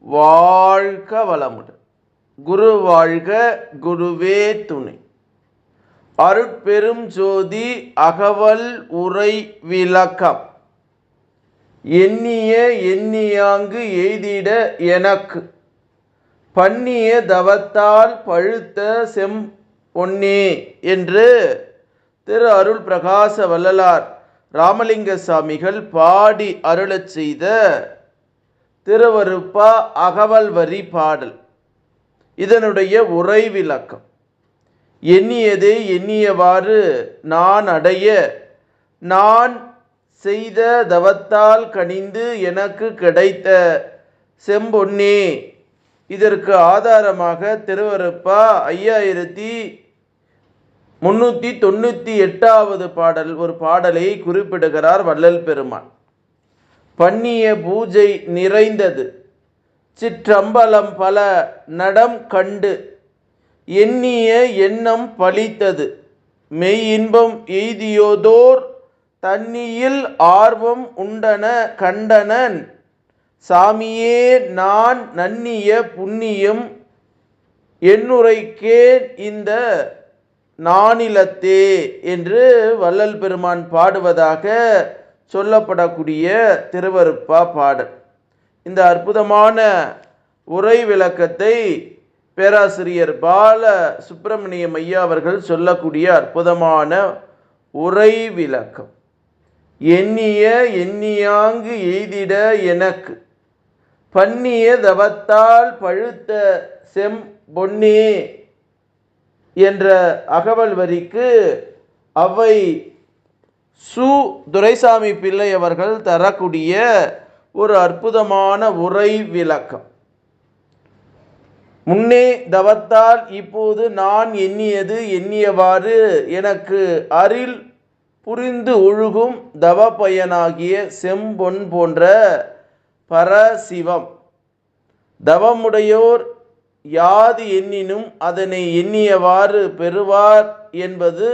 வாழ்க வளமுடன். குரு வாழ்க குருவே துணை. அருட்பெரும் ஜோதி அகவல் உரை விளக்கம். எண்ணிய எண்ணியாங்கு எய்திட எனக்கு. பண்ணிய தவத்தால் பழுத்த செம் பொன்னே என்று திரு அருள் பிரகாச வள்ளலார் ராமலிங்க சாமிகள் பாடி அருளச் செய்த திருவருப்பா அகவல் வரி பாடல். இதனுடைய உரை விளக்கம் எண்ணியதே எண்ணியவாறு நான் அடைய நான் செய்த தவத்தால் கனிந்து எனக்கு கிடைத்த செம்பொன்னே. இதற்கு ஆதாரமாக திருவருப்பா ஐயாயிரத்தி முன்னூற்றி தொண்ணூற்றி எட்டாவது பாடல் ஒரு பாடலை குறிப்பிடுகிறார் வள்ளல் பெருமான். பண்ணிய பூஜை நிறைந்தது. சிற்றம்பலம் பல நடம் கண்டு எண்ணிய எண்ணம் பலித்தது மெய் இன்பம் எய்தியோதோர் தன்னியில் ஆர்வம் உண்டன கண்டனன். சாமியே நான் நன்னிய புண்ணியம் என்னுரைக்கே இந்த நானிலத்தே என்று வள்ளல் பெருமான் பாடுவதாக சொல்லப்படக்கூடிய திருவருப்பா பாடல். இந்த அற்புதமான உரை விளக்கத்தை பேராசிரியர் பால சுப்பிரமணியம் ஐயா அவர்கள் சொல்லக்கூடிய அற்புதமான உரை விளக்கம். எண்ணிய எண்ணியாங்கு எய்திட எனக்கு. பன்னிய தவத்தால் பழுத்த செம் பொன்னே என்ற அகவல் வரிக்கு அவை சு துரைசாமி பிள்ளை அவர்கள் தரக்கூடிய ஒரு அற்புதமான உரை விளக்கம். முன்னே தவத்தால் இப்போது நான் எண்ணியது எண்ணியவாறு எனக்கு அரில் புரிந்து ஒழுகும் தவ பயனாகிய செம்பொன் போன்ற பரசிவம். தவமுடையோர் யாது எண்ணினும் அதனை எண்ணியவாறு பெறுவார் என்பது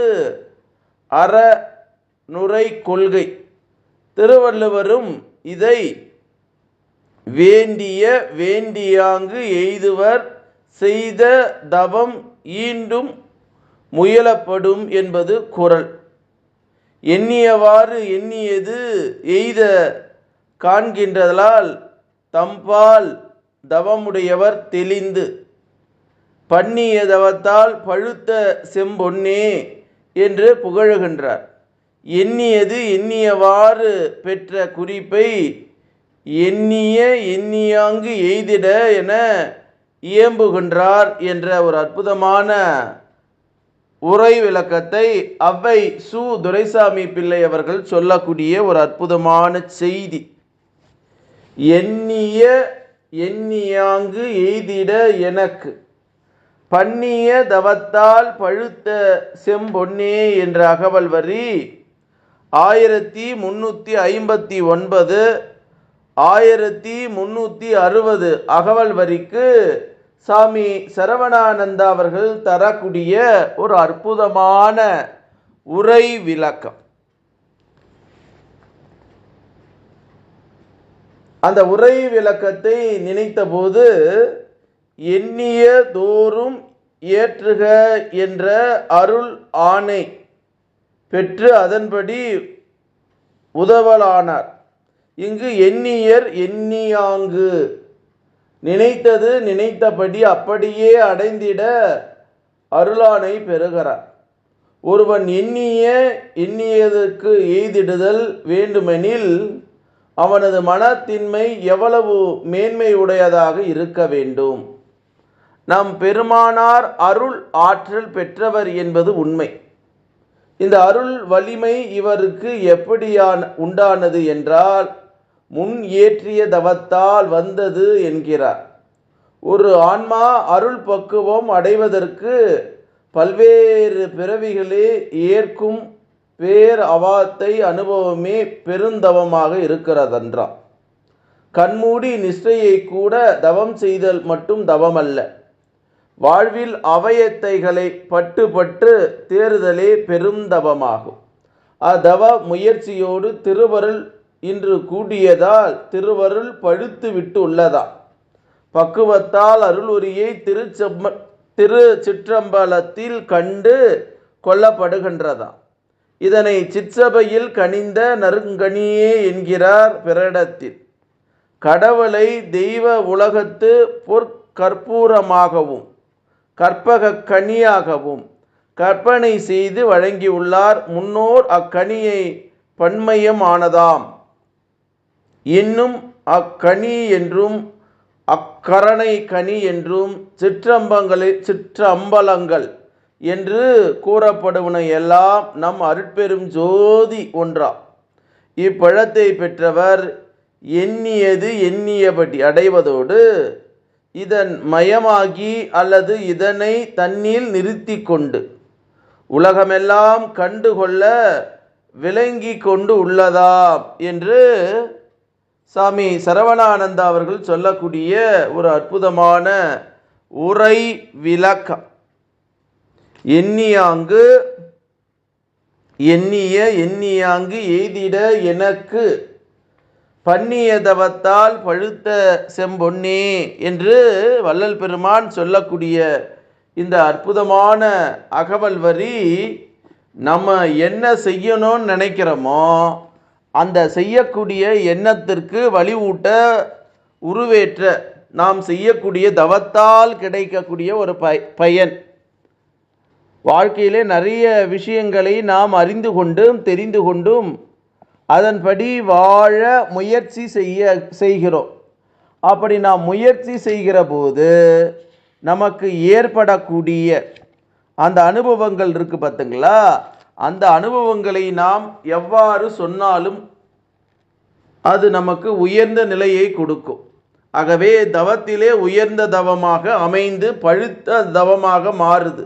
அற நுரை கொள்கை. திருவள்ளுவரும் இதை வேண்டிய வேண்டியாங்கு எய்துவர் செய்த தவம் ஈண்டும் முயலப்படும் என்பது குரல் எண்ணியவாறு எண்ணியது எய்த காண்கின்றதால் தம்பால் தவமுடையவர் தெளிந்து. பண்ணிய தவத்தால் பழுத்த செம்பொன்னே என்று புகழுகின்றார். எண்ணியது எண்ணியவாறு பெற்ற குறிப்பை எண்ணிய எண்ணியாங்கு எய்திட என இயம்புகின்றார் என்ற ஒரு அற்புதமான உரை விளக்கத்தை அவ்வை சு. துரைசாமி பிள்ளை அவர்கள் சொல்லக்கூடிய ஒரு அற்புதமான செய்தி. எண்ணிய எண்ணியாங்கு எய்திட எனக்கு. பண்ணிய தவத்தால் பழுத்த செம்பொன்னே என்ற அகவல் வரி ஆயிரத்தி முன்னூற்றி ஐம்பத்தி ஒன்பது ஆயிரத்தி முன்னூற்றி அறுபது அகவல் வரிக்கு சாமி சரவணானந்தா அவர்கள் தரக்கூடிய ஒரு அற்புதமான உரை விளக்கம். அந்த உரை விளக்கத்தை நினைத்தபோது எண்ணிய தோறும் ஏற்றுக என்ற அருள் ஆணை பெற்று அதன்படி உதவலானார். இங்கு எண்ணியர் எண்ணியாங்கு. நினைத்தது நினைத்தபடி அப்படியே அடைந்திட அருளானை பெறுகிறார். ஒருவன் எண்ணிய எண்ணியதற்கு எய்திடுதல் வேண்டுமெனில் அவனது மனத்தின்மை எவ்வளவு மேன்மை உடையதாக இருக்க வேண்டும். நம் பெருமானார் அருள் ஆற்றல் பெற்றவர் என்பது உண்மை. இந்த அருள் வலிமை இவருக்கு எப்படியான உண்டானது என்றால் முன் ஏற்றிய தவத்தால் வந்தது என்கிறார். ஒரு ஆன்மா அருள் பக்குவம் அடைவதற்கு பல்வேறு பிறவிகளே ஏற்கும் பேர் அவாத்தை அனுபவமே பெருந்தவமாக இருக்கிறதென்றான். கண்மூடி நிஷ்டையை கூட தவம் செய்தல் மட்டும் தவமல்ல. வாழ்வில் அவயத்தைகளை பட்டு பட்டு தேறுதலே பெருந்தவமாகும். அதவ முயற்சியோடு திருவருள் இன்று கூடியதால் திருவருள் பழுத்து விட்டு உள்ளதா பக்குவத்தால் அருளுரியை திருச்செம்ம திரு சிற்றம்பலத்தில் கண்டு கொல்லப்படுகின்றதா இதனை சிற்றபையில் கனிந்த நறுங்கனியே என்கிறார் பிறடத்தில் கடவுளை தெய்வ உலகத்து பொற்கற்பூரமாகவும் கற்பக கனியாகவும் கற்பனை செய்து வழங்கியுள்ளார் முன்னோர் அக்கனியை பன்மயம் ஆனதாம் இன்னும் அக்கனி என்றும் அக்கரணை கனி என்றும் சிற்றம்பங்களை சிற்றம்பலங்கள் என்று கூறப்படுவன எல்லாம் நம் அருட்பெரும் ஜோதி ஒன்றா. இப்பழத்தை பெற்றவர் எண்ணியது எண்ணியபடி அடைவதோடு இதன் மயமாகி அல்லது இதனை தன்னில் நிறுத்தி கொண்டு உலகமெல்லாம் கண்டுகொள்ள விளங்கி கொண்டு உள்ளதாம் என்று சாமி சரவணானந்தா அவர்கள் சொல்லக்கூடிய ஒரு அற்புதமான உரை விளக்கம். எண்ணியாங்கு எண்ணிய எண்ணியாங்கு எய்திட எனக்கு பண்ணிய தவத்தால் பழுத்த செம்பொன்னே என்று வள்ளல் பெருமான் சொல்லக்கூடிய இந்த அற்புதமான அகவல் வரி நம்ம என்ன செய்யணும்னு நினைக்கிறோமோ அந்த செய்யக்கூடிய எண்ணத்திற்கு வழிவூட்ட உருவேற்ற நாம் செய்யக்கூடிய தவத்தால் கிடைக்கக்கூடிய ஒரு ப பயன். வாழ்க்கையிலே நிறைய விஷயங்களை நாம் அறிந்து கொண்டும் தெரிந்து கொண்டும் அதன்படி வாழ முயற்சி செய்ய செய்கிறோம். அப்படி நாம் முயற்சி செய்கிற போது நமக்கு ஏற்படக்கூடிய அந்த அனுபவங்கள் இருக்குது பார்த்துங்களா அந்த அனுபவங்களை நாம் எவ்வாறு சொன்னாலும் அது நமக்கு உயர்ந்த நிலையை கொடுக்கும். ஆகவே தவத்திலே உயர்ந்த தவமாக அமைந்து பழுத்த தவமாக மாறுது.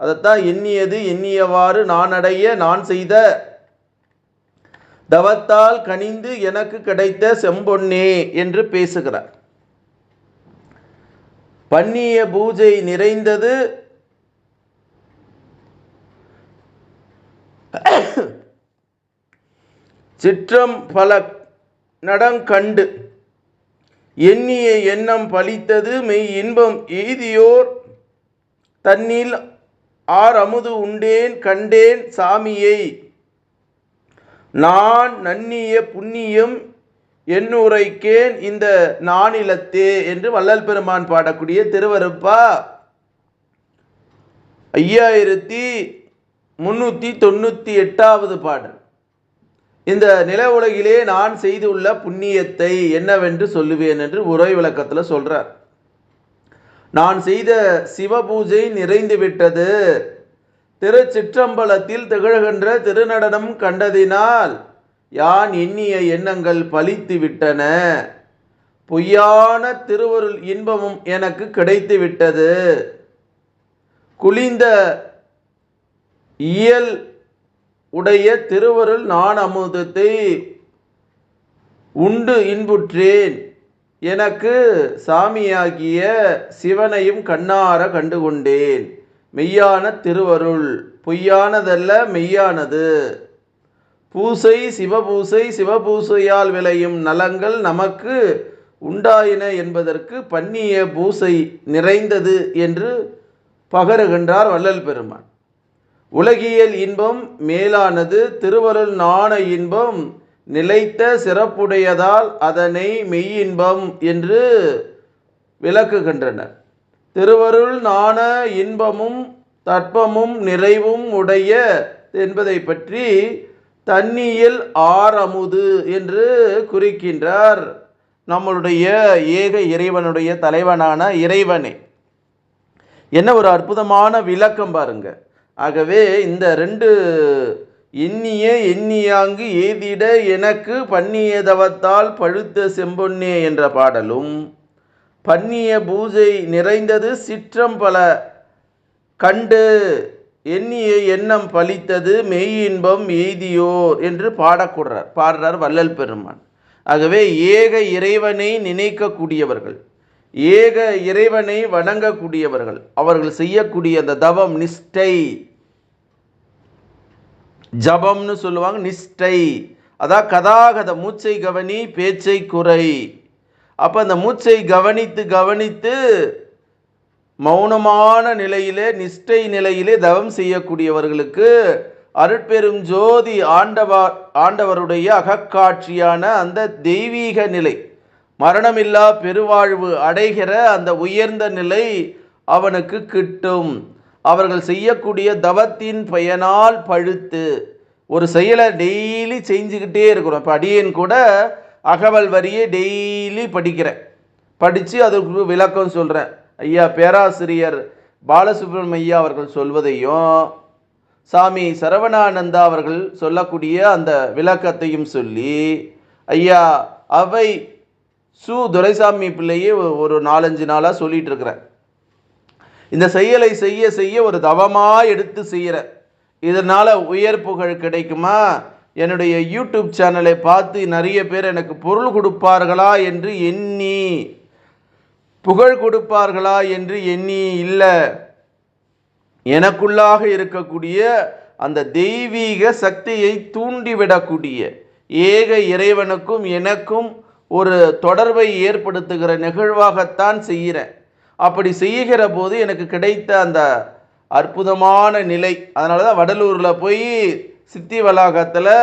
அதைத்தான் எண்ணியது எண்ணியவாறு நான் அடைய நான் செய்த தவத்தால் கனிந்து எனக்கு கிடைத்த செம்பொன்னே என்று பேசுகிறார். பண்ணிய பூஜை நிறைந்தது. சிற்றம் பல நடங்கண்டு எண்ணிய எண்ணம் பலித்தது மெய் இன்பம் எய்தியோர் தன்னில் ஆர் அமுது உண்டேன் கண்டேன் சாமியை நான் நன்னிய புண்ணியம் என்னுரைக்கேன் இந்த நானிலத்தே என்று வள்ளல் பெருமான் பாடக்கூடிய திருவருப்பா. ஐயாயிரத்தி முன்னூற்றி தொண்ணூற்றி எட்டாவது பாடல். இந்த நில உலகிலே நான் செய்துள்ள புண்ணியத்தை என்னவென்று சொல்லுவேன் என்று உரை விளக்கத்தில் சொல்கிறார் நான் செய்த சிவபூஜை நிறைந்து விட்டது. திருச்சிற்றம்பலத்தில் திகழ்கின்ற திருநடனம் கண்டதினால் யான் எண்ணிய எண்ணங்கள் பலித்து விட்டன பொய்யான திருவருள் இன்பமும் எனக்கு கிடைத்து விட்டது குளிந்த இயல் உடைய திருவருள் நான் அமுதத்தை உண்டு இன்புற்றேன். எனக்கு சாமியாகிய சிவனையும் கண்ணார கண்டுகொண்டேன். மெய்யான திருவருள் பொய்யானதல்ல மெய்யானது. பூசை சிவபூசை சிவபூசையால் விளையும் நலங்கள் நமக்கு உண்டாயின என்பதற்கு பண்ணிய பூசை நிறைந்தது என்று பகருகின்றார் வள்ளல் பெருமான். உலகியல் இன்பம் மேலானது திருவருள் நாண இன்பம் நிலைத்த சிறப்புடையதால் அதனை மெய்யின்பம் என்று விளக்குகின்றனர். திருவருள் நாண இன்பமும் தட்பமும் நிறைவும் உடைய என்பதை பற்றி தன்னியல் ஆரமுது என்று குறிக்கின்றார் நம்மளுடைய ஏக இறைவனுடைய தலைவனான இறைவனே. என்ன ஒரு அற்புதமான விளக்கம் பாருங்க. ஆகவே இந்த ரெண்டு எண்ணிய எண்ணியாங்கு ஏதிட எனக்கு பண்ணியதவத்தால் பழுத்த செம்பொன்னே என்ற பாடலும் பண்ணிய பூஜை நிறைந்தது சிற்றம் பல. கண்டு எண்ணிய எண்ணம் பலித்தது மெய் இன்பம் எய்தியோர் என்று பாடக்கூடுறார் பாடுறார் வள்ளல் பெருமான். ஆகவே ஏக இறைவனை நினைக்கக்கூடியவர்கள் ஏக இறைவனை வணங்கக்கூடியவர்கள் அவர்கள் செய்யக்கூடிய அந்த தவம் நிஷ்டை. ஜபம்னு சொல்லுவாங்க நிஷ்டை. அதான் கதாகத மூச்சை கவனி பேச்சை குறை. அப்போ அந்த மூச்சை கவனித்து கவனித்து மௌனமான நிலையிலே நிஷ்டை நிலையிலே தவம் செய்யக்கூடியவர்களுக்கு அருட்பெரும் ஜோதி ஆண்டவார் ஆண்டவருடைய அகக்காட்சியான அந்த தெய்வீக நிலை மரணமில்லா பெருவாழ்வு அடைகிற அந்த உயர்ந்த நிலை அவனுக்கு கிட்டும். அவர்கள் செய்யக்கூடிய தவத்தின் பயனால் பழுத்து ஒரு செயலை டெய்லி செஞ்சுக்கிட்டே இருக்கிறோம். இப்போ அடியேன் கூட அகவல் வரியை டெய்லி படிக்கிறேன் படித்து அதற்கு விளக்கம் சொல்கிறேன் ஐயா பேராசிரியர் பாலசுப்ரமணிய ஐயா அவர்கள் சொல்வதையும் சாமி சரவணானந்தா அவர்கள் சொல்லக்கூடிய அந்த விளக்கத்தையும் சொல்லி ஐயா அவை சு துரைசாமி பிள்ளையே ஒரு நாலஞ்சு நாளாக சொல்லிட்டு இருக்கிறேன். இந்த செயலை செய்ய செய்ய ஒரு தவமாக எடுத்து செய்கிறேன் இதனால் உயர் புகழ் கிடைக்குமா? என்னுடைய யூடியூப் சேனலை பார்த்து நிறைய பேர் எனக்கு பொருள் கொடுப்பார்களா என்று எண்ணி புகழ் கொடுப்பார்களா என்று எண்ணி இல்லை. எனக்குள்ளாக இருக்கக்கூடிய அந்த தெய்வீக சக்தியை தூண்டிவிடக்கூடிய ஏக இறைவனுக்கும் எனக்கும் ஒரு தொடர்பை ஏற்படுத்துகிற நிகழ்வாகத்தான் செய்கிறேன். அப்படி செய்கிற போது எனக்கு கிடைத்த அந்த அற்புதமான நிலை அதனால தான் வடலூரில் போய் சித்தி வளாகத்தில்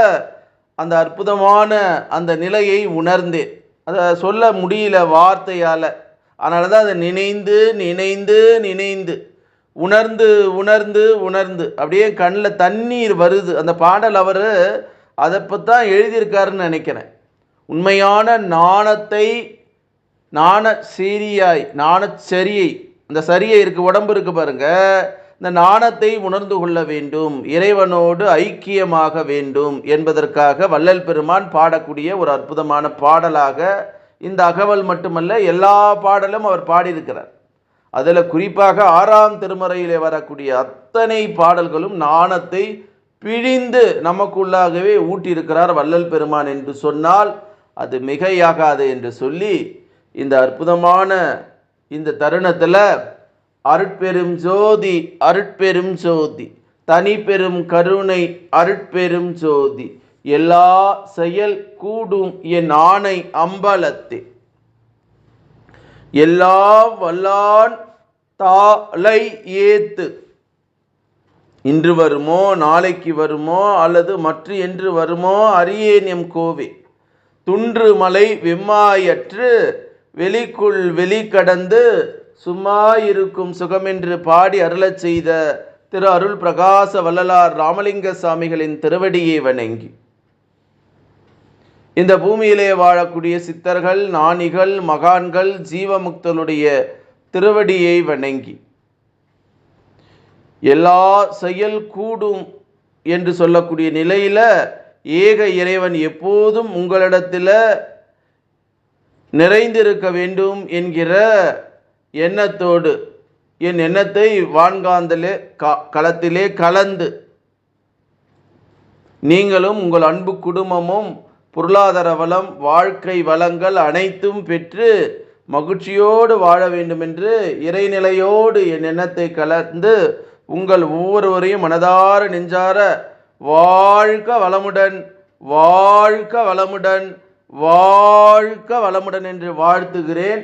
அந்த அற்புதமான அந்த நிலையை உணர்ந்தேன் அதை சொல்ல முடியல வார்த்தையால். அதனால தான் அதை நினைந்து நினைந்து நினைந்து உணர்ந்து உணர்ந்து உணர்ந்து அப்படியே கண்ணில் தண்ணீர் வருது. அந்த பாடல் அவர் அதை பற்றி தான் எழுதியிருக்காருன்னு நினைக்கிறேன். உண்மையான நாணத்தை நாண சீரியாய் நாணச்சரியை அந்த சரியை இருக்குது உடம்பு இருக்குது பாருங்கள் இந்த நாணத்தை உணர்ந்து கொள்ள வேண்டும் இறைவனோடு ஐக்கியமாக வேண்டும் என்பதற்காக வள்ளல் பெருமான் பாடக்கூடிய ஒரு அற்புதமான பாடலாக இந்த அகவல் மட்டுமல்ல எல்லா பாடலும் அவர் பாடியிருக்கிறார். அதில் குறிப்பாக ஆறாம் திருமறையிலே வரக்கூடிய அத்தனை பாடல்களும் நாணத்தை பிழிந்து நமக்குள்ளாகவே ஊட்டியிருக்கிறார் வள்ளல் பெருமான் என்று சொன்னால் அது மிகையாகாது என்று சொல்லி இந்த அற்புதமான இந்த தருணத்தில் அருட்பெரும் ஜோதி அருட்பெரும் ஜோதி. தனி பெரும் கருணை அருட்பெரும் ஜோதி. எல்லா செயல் கூடும் என் ஆணை அம்பலத்தே. எல்லா வல்லான் தாளை ஏத்து. இன்று வருமோ நாளைக்கு வருமோ அல்லது மற்ற என்று வருமோ அரியேன் எம் கோவே. துன்று மலை வெம்மாயற்று வெளிக்குள் வெளி கடந்து சும்மா இருக்கும் சுகமென்று பாடி அருளச் செய்த திரு அருள் பிரகாச வள்ளலார் ராமலிங்க சாமிகளின் திருவடியை வணங்கி. இந்த பூமியிலே வாழக்கூடிய சித்தர்கள் நாணிகள் மகான்கள் ஜீவமுக்தனுடைய திருவடியை வணங்கி. எல்லா செயல் கூடும் என்று சொல்லக்கூடிய நிலையில் ஏக இறைவன் எப்போதும் உங்களிடத்தில் நிறைந்திருக்க வேண்டும் என்கிற எண்ணத்தோடு என் எண்ணத்தை வான்காந்தலே க களத்திலே கலந்து நீங்களும் உங்கள் அன்பு குடும்பமும் பொருளாதார வளம் வாழ்க்கை வளங்கள் அனைத்தும் பெற்று மகிழ்ச்சியோடு வாழ வேண்டும் என்று இறைநிலையோடு என் எண்ணத்தை கலந்து உங்கள் ஒவ்வொருவரையும் மனதார நெஞ்சார வாழ்க வளமுடன் வாழ்க வளமுடன் வாழ்க வளமுடன் என்று வாழ்த்துகிறேன்.